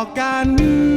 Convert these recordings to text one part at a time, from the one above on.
อกัน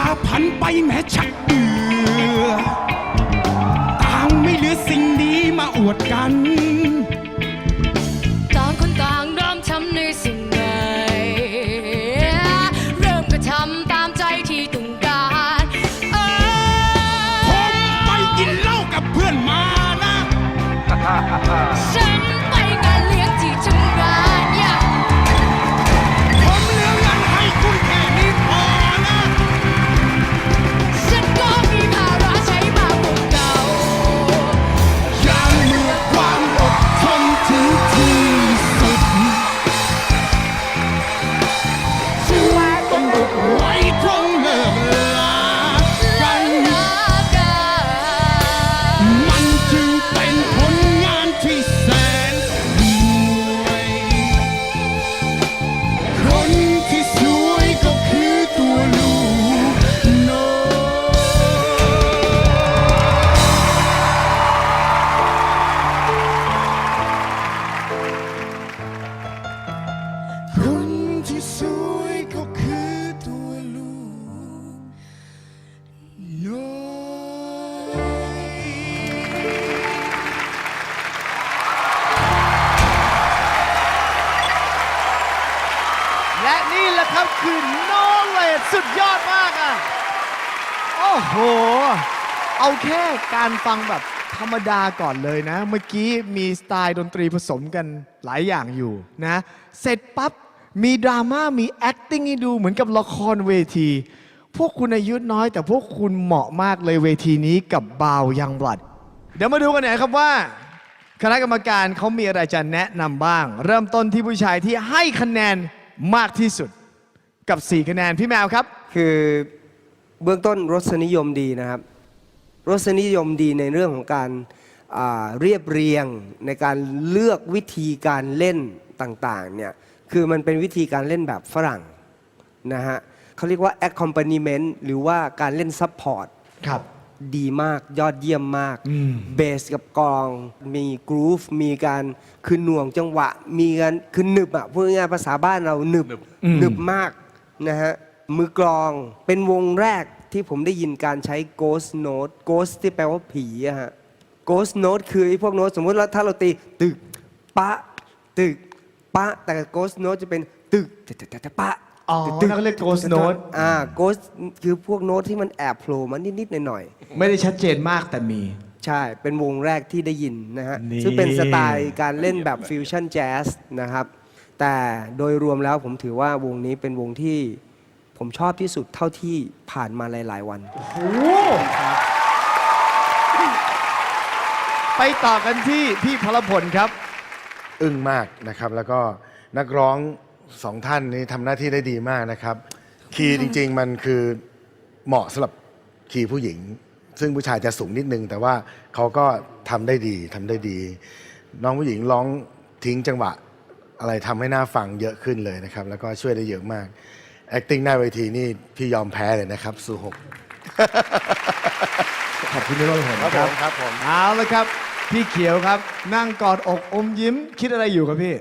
วันเวลาพันไปแม้ชักเบื่อต่างไม่เหลือสิ่งดีมาอวดกัน ต่างคนต่างเริ่มทำในสิ่งใดเริ่มกระทำตามใจที่ต้องการเอผอมไปกินเหล้ากับเพื่อนมานะ ฉัน โอ้โห เอาแค่การฟังแบบธรรมดาก่อนเลยนะ เมื่อกี้มีสไตล์ดนตรีผสมกันหลายอย่างอยู่นะ เสร็จปั๊บ มีดราม่ามี acting ให้ดูเหมือนกับละครเวที พวกคุณอายุน้อย แต่พวกคุณเหมาะมากเลยเวทีนี้กับบาวยังบลัด เดี๋ยวมาดูกันหน่อยครับว่า คณะกรรมการเขามีอะไรจะแนะนำบ้าง เริ่มต้นที่ผู้ชายที่ให้คะแนนมากที่สุด กับ 4 คะแนนพี่แมวครับ คือ เบื้องต้นรสนิยมดีนะครับ รสนิยมดีในเรื่องของการอ่าเรียบเรียงในการเลือกวิธีการเล่นต่างๆเนี่ยคือมันเป็นวิธีการเล่นแบบฝรั่งนะฮะเขาเรียกว่า accompaniment หรือว่าการเล่น support ครับดีมากยอดเยี่ยมมาก เบสกับกลอง มีกรูฟมีการคือหน่วงจังหวะ มีการคือหนึบอะพูดง่ายๆภาษาบ้านเราหนึบหนึบมากนะฮะ มือกลองเป็นวงแรกที่ผมได้ยินการใช้ ghost note ghost ที่แปลว่าผีอะฮะ ghost note คือไอ้พวกโน้ตสมมติว่าถ้าเราตีตึก ปะ ตึก ปะ แต่ ghost note จะเป็นตึกตะตะตะตะปะอ๋อตึนั่นก็เรียก ghost note อ่า ghost คือพวกโน้ตที่มันแอบโผล่มานิดๆหน่อยไม่ได้ชัดเจนมากแต่มี ๆ ใช่ เป็นวงแรกที่ได้ยินนะฮะ นี่ ซึ่งเป็นสไตล์การเล่นแบบฟิวชั่นแจ๊สนะครับ แต่โดยรวมแล้วผมถือว่าวงนี้เป็นวงที่ ผมชอบที่สุดเท่าที่ผ่านมาหลาย ๆ วัน โอ้ไปต่อกันที่พี่พลพลครับ อึ้งมากนะครับ แล้วก็นักร้องสองท่านนี้ทำหน้าที่ได้ดีมากนะครับ คีย์จริง ๆ มันคือเหมาะสำหรับคีย์ผู้หญิง ซึ่งผู้ชายจะสูงนิดนึง แต่ว่าเขาก็ทำได้ดีทำได้ดี น้องผู้หญิงร้องทิ้งจังหวะ อะไรทำให้หน้าฟังเยอะขึ้นเลยนะครับ แล้วก็ช่วยได้เยอะมาก acting หน้าเวทีนี่พี่ยอมแพ้เลยนะครับสู่หกขอบคุณพี่พลพลครับผมครับผมเอาละครับ พี่เขียวครับ นั่งกอดอกอมยิ้ม คิดอะไรอยู่ครับพี่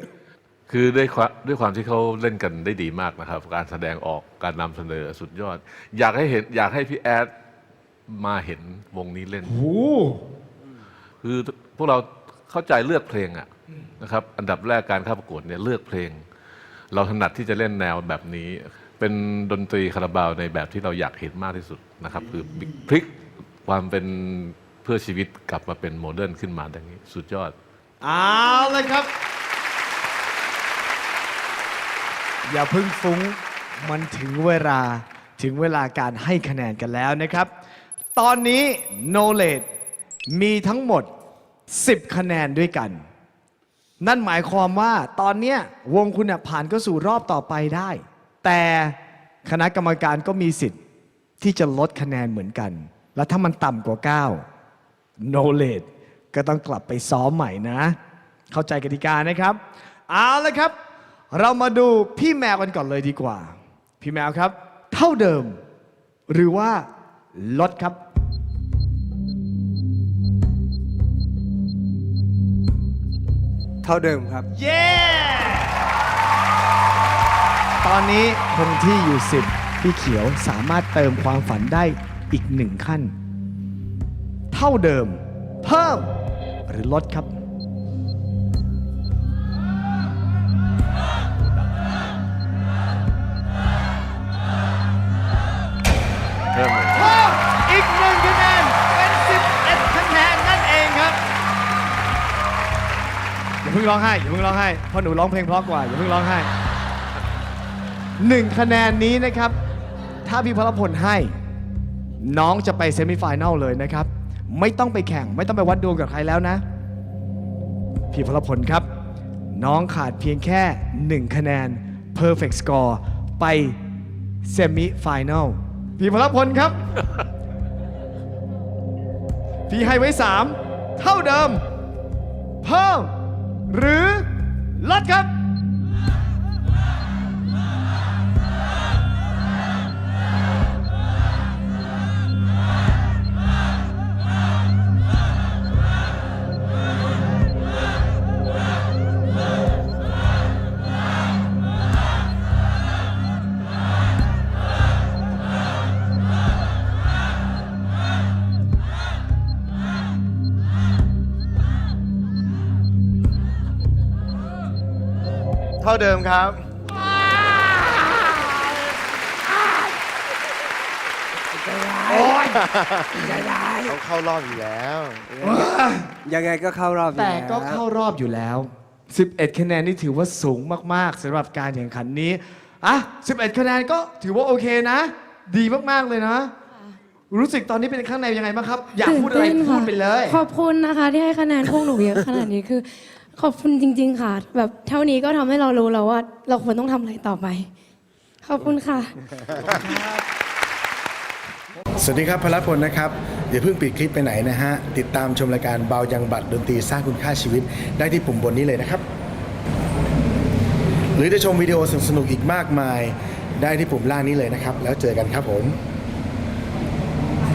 คือด้วยความด้วยความที่เขาเล่นกันได้ดีมากนะครับ การแสดงออกการนำเสนอสุดยอด อยากให้เห็นอยากให้พี่แอดมาเห็นวงนี้เล่นโอ้คือพวกเราเข้าใจเลือกเพลงอะนะครับ อันดับแรกการเข้าประกวดเนี่ยเลือกเพลง เราถนัดที่จะเล่นแนวแบบนี้ เป็นดนตรีคาราบาวในแบบที่เราอยากเห็นมากที่สุดนะครับ คือพลิกความเป็นเพื่อชีวิตกลับมาเป็นโมเดิร์นขึ้นมาอย่างนี้สุดยอด เอาเลยครับ อย่าเพึ่งฟุ้งมันถึงเวลาถึงเวลาการให้คะแนนกันแล้วนะครับ ตอนนี้ Knowledge มีทั้งหมด 10 คะแนนด้วยกัน นั่นหมายความว่าตอนเนี้ยวงคุณน่ะผ่านก็สู่รอบต่อไปได้ แต่คณะกรรมการก็มีสิทธิ์ที่จะลดคะแนนเหมือนกัน แล้วถ้ามันต่ำกว่า9 knowledge ก็ต้องกลับไปซ้อมใหม่นะ เข้าใจกติกานะครับ เอาละครับ เรามาดูพี่แมวกันก่อนเลยดีกว่า พี่แมวครับ เท่าเดิม หรือว่าลดครับเท่าเดิมครับ เย้ ตอนนี้คงที่อยู่ 10 พี่เขียวสามารถเติมความฝันได้อีกหนึ่งขั้น เท่าเดิม เพิ่ม หรือลดครับ เพิ่มเลยเพิ่มอีกหนึ่งคะแนนเป็น 11คะแนนนั่นเองครับ อย่าเพิ่งร้องไห้อย่าเพิ่งร้องไห้เพราะหนูร้องเพลงเพราะกว่าอย่าเพิ่งร้องไห้ หนึ่งคะแนนนี้นะครับ ถ้าพี่พลพลให้ น้องจะไปเซมิไฟแนลเลยนะครับ ไม่ต้องไปแข่ง ไม่ต้องไปวัดดวงกับใครแล้วนะ พี่พลพลครับ น้องขาดเพียงแค่ 1 คะแนน perfect score ไปเซมิไฟแนลพี่พลพลครับ พี่ให้ไว้ 3 เท่าเดิม เพิ่ม หรือลดครับ เท่าเดิมครับเขาเข้ารอบอยู่แล้ว ยังไงก็เข้ารอบอยู่แต่ล้วก็เข้ารอบอยู่แล้ว 11 คะแนนนี่ถือว่าสูงมากๆสำหรับการแข่งขันนี้อะ11 คะแนนก็ถือว่าโอเคนะ ดีมากๆเลยนะ รู้สึกตอนนี้เป็นข้างในยังไงบ้างครับ อยากพูดอะไรตื่นต้นพูค่ะดไปเลย ขอบคุณนะคะที่ให้คะแนนพวกหนูเยอะขนาดนี้คือ ขอบคุณจริง ๆ ค่ะ แบบเท่านี้ก็ทำให้เรารู้แล้วว่า เราควรต้องทำอะไรต่อไป ขอบคุณค่ะ สวัสดีครับพลพลนะครับอย่าเพิ่งปิดคลิปไปไหนนะฮะ ติดตามชมรายการเบายังบัตรดนตรีสร้างคุณค่าชีวิต ได้ที่ปุ่มบนนี้เลยนะครับ หรือจะชมวิดีโอสนุกๆอีกมากมาย ได้ที่ปุ่มล่างนี้เลยนะครับ แล้วเจอกันครับผม